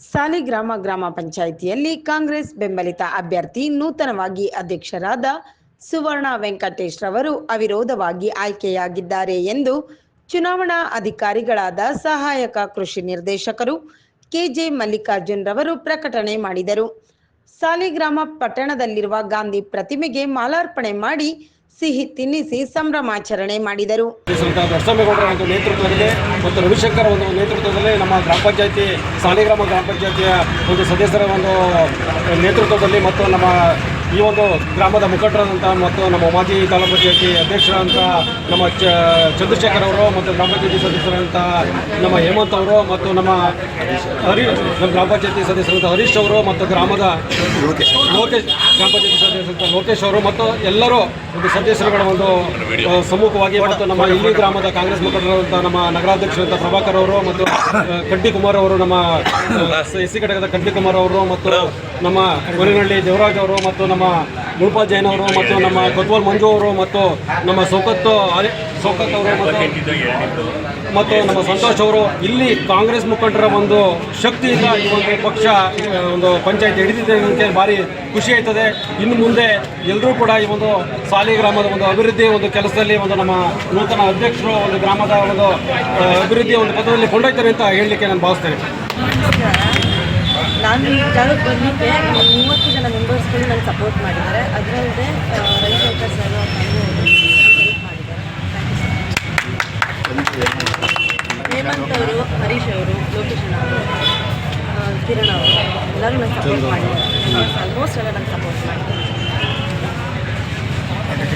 ಸಾಲಿಗ್ರಾಮ ಗ್ರಾಮ ಪಂಚಾಯಿತಿಯಲ್ಲಿ ಕಾಂಗ್ರೆಸ್ ಬೆಂಬಲಿತ ಅಭ್ಯರ್ಥಿ ನೂತನವಾಗಿ ಅಧ್ಯಕ್ಷರಾದ ಸುವರ್ಣ ವೆಂಕಟೇಶ್ ರವರು ಅವಿರೋಧವಾಗಿ ಆಯ್ಕೆಯಾಗಿದ್ದಾರೆ ಎಂದು ಚುನಾವಣಾ ಅಧಿಕಾರಿಗಳಾದ ಸಹಾಯಕ ಕೃಷಿ ನಿರ್ದೇಶಕರು ಕೆಜೆ ಮಲ್ಲಿಕಾರ್ಜುನ್ ರವರು ಪ್ರಕಟಣೆ ಮಾಡಿದರು. ಸಾಲಿಗ್ರಾಮ ಪಟ್ಟಣದಲ್ಲಿರುವ ಗಾಂಧಿ ಪ್ರತಿಮೆಗೆ ಮಾಲಾರ್ಪಣೆ ಮಾಡಿ ಸಿಹಿ ತಿನ್ನಿಸಿ ಸಂಭ್ರಮಾಚರಣೆ ಮಾಡಿದರು. ನೇತೃತ್ವದಲ್ಲಿ ಮತ್ತು ರವಿಶಂಕರ್ ಒಂದು ನೇತೃತ್ವದಲ್ಲಿ ನಮ್ಮ ಗ್ರಾಮ ಪಂಚಾಯತಿ, ಸಾಲಿಗ್ರಾಮ ಗ್ರಾಮ ಪಂಚಾಯತಿಯ ಒಂದು ಸದಸ್ಯರ ಒಂದು ನೇತೃತ್ವದಲ್ಲಿ ಮತ್ತು ನಮ್ಮ ಈ ಒಂದು ಗ್ರಾಮದ ಮುಖಂಡರಾದಂಥ ಮತ್ತು ನಮ್ಮ ಮಾಜಿ ತಾಲೂಕು ಪಂಚಾಯತಿ ಅಧ್ಯಕ್ಷರಾದಂಥ ನಮ್ಮ ಚ ಚಂದ್ರಶೇಖರ್ ಅವರು ಮತ್ತು ಗ್ರಾಮ ಪಂಚಾಯತಿ ಸದಸ್ಯರಾದಂಥ ನಮ್ಮ ಹೇಮಂತ್ ಅವರು ಮತ್ತು ನಮ್ಮ ಹರಿ ನಮ್ಮ ಗ್ರಾಮ ಪಂಚಾಯತಿ ಸದಸ್ಯರಂಥ ಹರೀಶ್ ಅವರು ಮತ್ತು ಗ್ರಾಮದ ಲೋಕೇಶ್. ಗ್ರಾಮ ಪಂಚಾಯತಿ ಸದಸ್ಯರಂಥ ಲೋಕೇಶ್ ಅವರು ಮತ್ತು ಎಲ್ಲರೂ ಒಂದು ಸದಸ್ಯರುಗಳ ಒಂದು ಸಮ್ಮುಖವಾಗಿ ಮತ್ತು ನಮ್ಮ ಇಲ್ಲಿ ಗ್ರಾಮದ ಕಾಂಗ್ರೆಸ್ ಮುಖಂಡರಾದಂಥ ನಮ್ಮ ನಗರಾಧ್ಯಕ್ಷರಂಥ ಪ್ರಭಾಕರ್ ಅವರು ಮತ್ತು ಕಡ್ಡಿ ಕುಮಾರ್ ಅವರು ನಮ್ಮ ಎಸ್ ಸಿ ಘಟಕದ ಕಡ್ಡಿ ಕುಮಾರ್ ಅವರು ಮತ್ತು ನಮ್ಮ ಗೊರಿನಹಳ್ಳಿ ದೇವರಾಜ್ ಅವರು ಮತ್ತು ನಮ್ಮ ಗುರುಪಾಲ್ ಜೈನ್ ಅವರು ಮತ್ತು ನಮ್ಮ ಕೊತ್ವಾಲ್ ಮಂಜು ಅವರು ಮತ್ತು ನಮ್ಮ ಸೌಕತ್ ಹರಿ ಸೌಕತ್ ಅವರು ಮತ್ತು ನಮ್ಮ ಸಂತೋಷ್ ಅವರು, ಇಲ್ಲಿ ಕಾಂಗ್ರೆಸ್ ಮುಖಂಡರ ಒಂದು ಶಕ್ತಿಯಿಂದ ಈ ಒಂದು ಪಕ್ಷ ಒಂದು ಪಂಚಾಯತ್ ಹಿಡಿದಿದೆ ಅಂತ ಭಾರಿ ಖುಷಿ ಆಯ್ತದೆ. ಇನ್ನು ಮುಂದೆ ಎಲ್ಲರೂ ಕೂಡ ಈ ಒಂದು ಸಾಲಿ ಗ್ರಾಮದ ಒಂದು ಅಭಿವೃದ್ಧಿ ಒಂದು ಕೆಲಸದಲ್ಲಿ ಒಂದು ನಮ್ಮ ನೂತನ ಅಧ್ಯಕ್ಷರು, ಒಂದು ಗ್ರಾಮದ ಒಂದು ಅಭಿವೃದ್ಧಿಯ ಒಂದು ಪದದಲ್ಲಿ ಕೊಂಡೊಯ್ತಾರೆ ಅಂತ ಹೇಳಲಿಕ್ಕೆ ನಾನು ಭಾವಿಸ್ತೇನೆ. ಈ ಜಾಗಕ್ಕೆ ಬಂದಿದ್ದೆ ಮೂವತ್ತು ಜನ ಮೆಂಬರ್ಸ್ಗಳು ನನಗೆ ಸಪೋರ್ಟ್ ಮಾಡಿದ್ದಾರೆ. ಅದರಲ್ಲದೆ ರವಿಶಂಕರ್ ಸರ್ ಅವ್ರ ಹೆಲ್ಪ್ ಮಾಡಿದ್ದಾರೆ. ಹೇಮಂತ್ ಅವರು, ಹರೀಶ್ ಅವರು ಲೋಕೇಶನ್ ಅವರು ಕಿರಣ್ ಅವರು, ಎಲ್ಲರೂ ನನಗೆ ಸಪೋರ್ಟ್ ಮಾಡಿದ್ದಾರೆ. ಆಲ್ಮೋಸ್ಟ್ ಎಲ್ಲ ನನಗೆ ಸಪೋರ್ಟ್ ಮಾಡಿದ್ದಾರೆ.